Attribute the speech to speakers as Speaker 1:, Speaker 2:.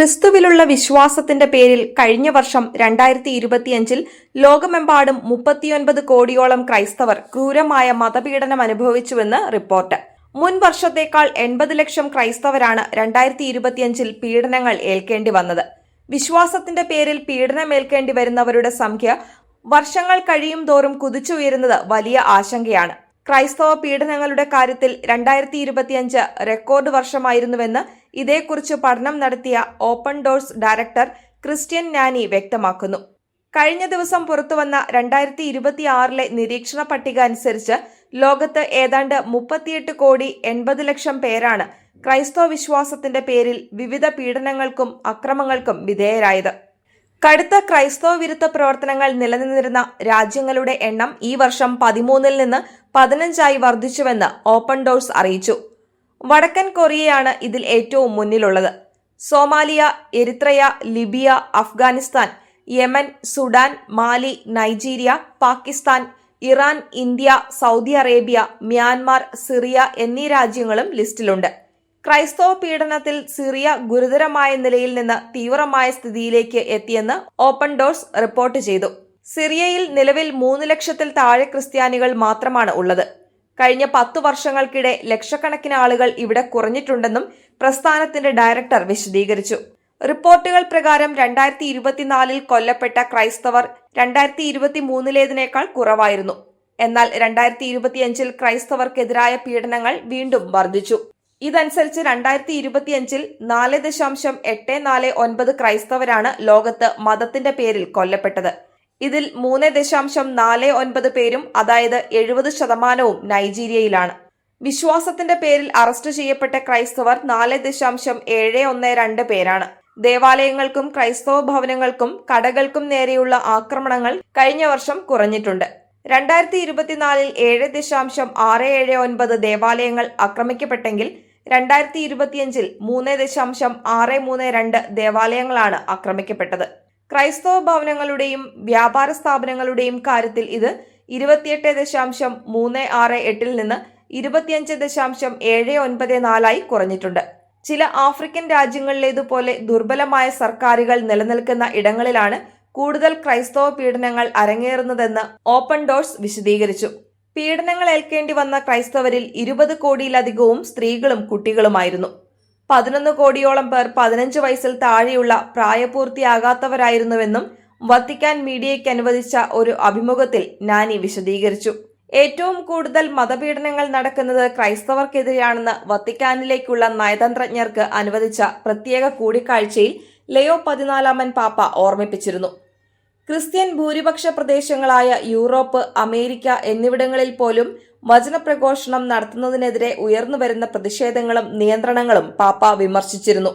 Speaker 1: ക്രിസ്തുവിലുള്ള വിശ്വാസത്തിന്റെ പേരിൽ കഴിഞ്ഞ വർഷം രണ്ടായിരത്തി ഇരുപത്തിയഞ്ചിൽ ലോകമെമ്പാടും മുപ്പത്തിയൊൻപത് കോടിയോളം ക്രൈസ്തവർ ക്രൂരമായ മതപീഡനം അനുഭവിച്ചുവെന്ന് റിപ്പോർട്ട്. മുൻ വർഷത്തേക്കാൾ എൺപത് ലക്ഷം ക്രൈസ്തവരാണ് രണ്ടായിരത്തി ഇരുപത്തിയഞ്ചിൽ പീഡനങ്ങൾ ഏൽക്കേണ്ടി വന്നത്. വിശ്വാസത്തിന്റെ പേരിൽ പീഡനമേൽക്കേണ്ടി വരുന്നവരുടെ സംഖ്യ വർഷങ്ങൾ കഴിയും തോറും കുതിച്ചുയരുന്നത് വലിയ ആശങ്കയാണ്. ക്രൈസ്തവ പീഡനങ്ങളുടെ കാര്യത്തിൽ രണ്ടായിരത്തി ഇരുപത്തിയഞ്ച് റെക്കോർഡ് വർഷമായിരുന്നുവെന്ന് ഇതേക്കുറിച്ച് പഠനം നടത്തിയ Open Doors director Christian Nani വ്യക്തമാക്കുന്നു. കഴിഞ്ഞ ദിവസം പുറത്തുവന്ന രണ്ടായിരത്തി ഇരുപത്തിയാറിലെ നിരീക്ഷണ പട്ടിക അനുസരിച്ച് ലോകത്ത് ഏതാണ്ട് മുപ്പത്തിയെട്ട് കോടി എൺപത് ലക്ഷം പേരാണ് ക്രൈസ്തവ വിശ്വാസത്തിന്റെ പേരിൽ വിവിധ പീഡനങ്ങൾക്കും അക്രമങ്ങൾക്കും വിധേയരായത്. കടുത്ത ക്രൈസ്തവ വിരുദ്ധ പ്രവർത്തനങ്ങൾ നിലനിന്നിരുന്ന രാജ്യങ്ങളുടെ എണ്ണം ഈ വർഷം പതിമൂന്നിൽ നിന്ന് പതിനഞ്ചായി വർദ്ധിച്ചുവെന്ന് ഓപ്പൺ ഡോഴ്സ് അറിയിച്ചു. വടക്കൻ കൊറിയയാണ് ഇതിൽ ഏറ്റവും മുന്നിലുള്ളത്. Somalia Eritrea Libya Afghanistan Yemen Sudan Mali Nigeria Pakistan Iran India Saudi Arabia Myanmar Syria എന്നീ രാജ്യങ്ങളും ലിസ്റ്റിലുണ്ട്. ക്രൈസ്തവ പീഡനത്തിൽ സിറിയ ഗുരുതരമായ നിലയിൽ നിന്ന് തീവ്രമായ സ്ഥിതിയിലേക്ക് എത്തിയെന്ന് ഓപ്പൺ ഡോർസ് റിപ്പോർട്ട് ചെയ്തു. സിറിയയിൽ നിലവിൽ മൂന്ന് ലക്ഷത്തിൽ താഴെ ക്രിസ്ത്യാനികൾ മാത്രമാണ് ഉള്ളത്. കഴിഞ്ഞ പത്തു വർഷങ്ങൾക്കിടെ ലക്ഷക്കണക്കിന് ആളുകൾ ഇവിടെ കുറഞ്ഞിട്ടുണ്ടെന്നും പ്രസ്ഥാനത്തിന്റെ ഡയറക്ടർ വിശദീകരിച്ചു. റിപ്പോർട്ടുകൾ പ്രകാരം രണ്ടായിരത്തി ഇരുപത്തിനാലിൽ കൊല്ലപ്പെട്ട ക്രൈസ്തവർ രണ്ടായിരത്തി ഇരുപത്തി മൂന്നിലേതിനേക്കാൾ കുറവായിരുന്നു. എന്നാൽ രണ്ടായിരത്തി ഇരുപത്തിയഞ്ചിൽ ക്രൈസ്തവർക്കെതിരായ പീഡനങ്ങൾ വീണ്ടും വർദ്ധിച്ചു. ഇതനുസരിച്ച് രണ്ടായിരത്തി ഇരുപത്തിയഞ്ചിൽ നാല് ദശാംശം എട്ട് നാല് ഒൻപത് ക്രൈസ്തവരാണ് ലോകത്ത് മതത്തിന്റെ പേരിൽ കൊല്ലപ്പെട്ടത്. ഇതിൽ മൂന്ന് ദശാംശം നാല് ഒൻപത് പേരും അതായത് എഴുപത് ശതമാനവും നൈജീരിയയിലാണ്. വിശ്വാസത്തിന്റെ പേരിൽ അറസ്റ്റ് ചെയ്യപ്പെട്ട ക്രൈസ്തവർ നാല് ദശാംശം ഏഴ് ഒന്ന് രണ്ട് പേരാണ്. ദേവാലയങ്ങൾക്കും ക്രൈസ്തവ ഭവനങ്ങൾക്കും കടകൾക്കും നേരെയുള്ള ആക്രമണങ്ങൾ കഴിഞ്ഞ വർഷം കുറഞ്ഞിട്ടുണ്ട്. രണ്ടായിരത്തി ഇരുപത്തിനാലിൽ ഏഴ് ദശാംശം ആറ് ഏഴ് ഒൻപത് ദേവാലയങ്ങൾ ആക്രമിക്കപ്പെട്ടെങ്കിൽ രണ്ടായിരത്തി ഇരുപത്തിയഞ്ചിൽ മൂന്ന് ദശാംശം ആറ് മൂന്ന് രണ്ട് ദേവാലയങ്ങളാണ് ആക്രമിക്കപ്പെട്ടത്. ക്രൈസ്തവ ഭവനങ്ങളുടെയും വ്യാപാര സ്ഥാപനങ്ങളുടെയും കാര്യത്തിൽ ഇത് ഇരുപത്തിയെട്ട് ദശാംശം മൂന്ന് ആറ് എട്ടിൽ നിന്ന് ഇരുപത്തിയഞ്ച് ദശാംശം ഏഴ് ഒൻപത് നാലായി കുറഞ്ഞിട്ടുണ്ട്. ചില ആഫ്രിക്കൻ രാജ്യങ്ങളിലേതുപോലെ ദുർബലമായ സർക്കാരുകൾ നിലനിൽക്കുന്ന ഇടങ്ങളിലാണ് കൂടുതൽ ക്രൈസ്തവ പീഡനങ്ങൾ അരങ്ങേറുന്നതെന്ന് ഓപ്പൺ ഡോർസ് വിശദീകരിച്ചു. പീഡനങ്ങൾ ഏൽക്കേണ്ടി വന്ന ക്രൈസ്തവരിൽ ഇരുപത് കോടിയിലധികവും സ്ത്രീകളും കുട്ടികളുമായിരുന്നു. പതിനൊന്ന് കോടിയോളം പേർ പതിനഞ്ച് വയസ്സിൽ താഴെയുള്ള പ്രായപൂർത്തിയാകാത്തവരായിരുന്നുവെന്നും വത്തിക്കാൻ മീഡിയയ്ക്ക് അനുവദിച്ച ഒരു അഭിമുഖത്തിൽ നാനി വിശദീകരിച്ചു. ഏറ്റവും കൂടുതൽ മതപീഡനങ്ങൾ നടക്കുന്നത് ക്രൈസ്തവർക്കെതിരെയാണെന്ന് വത്തിക്കാനിലേക്കുള്ള നയതന്ത്രജ്ഞർക്ക് അനുവദിച്ച പ്രത്യേക കൂടിക്കാഴ്ചയിൽ ലയോ പതിനാലാമൻ പാപ്പ ഓർമ്മിപ്പിച്ചിരുന്നു. ക്രിസ്ത്യൻ ഭൂരിപക്ഷ പ്രദേശങ്ങളായ യൂറോപ്പ് അമേരിക്ക എന്നിവിടങ്ങളിൽ പോലും വചനപ്രഘോഷണം നടത്തുന്നതിനെതിരെ ഉയർന്നുവരുന്ന പ്രതിഷേധങ്ങളും നിയന്ത്രണങ്ങളും പാപ്പ വിമർശിച്ചിരുന്നു.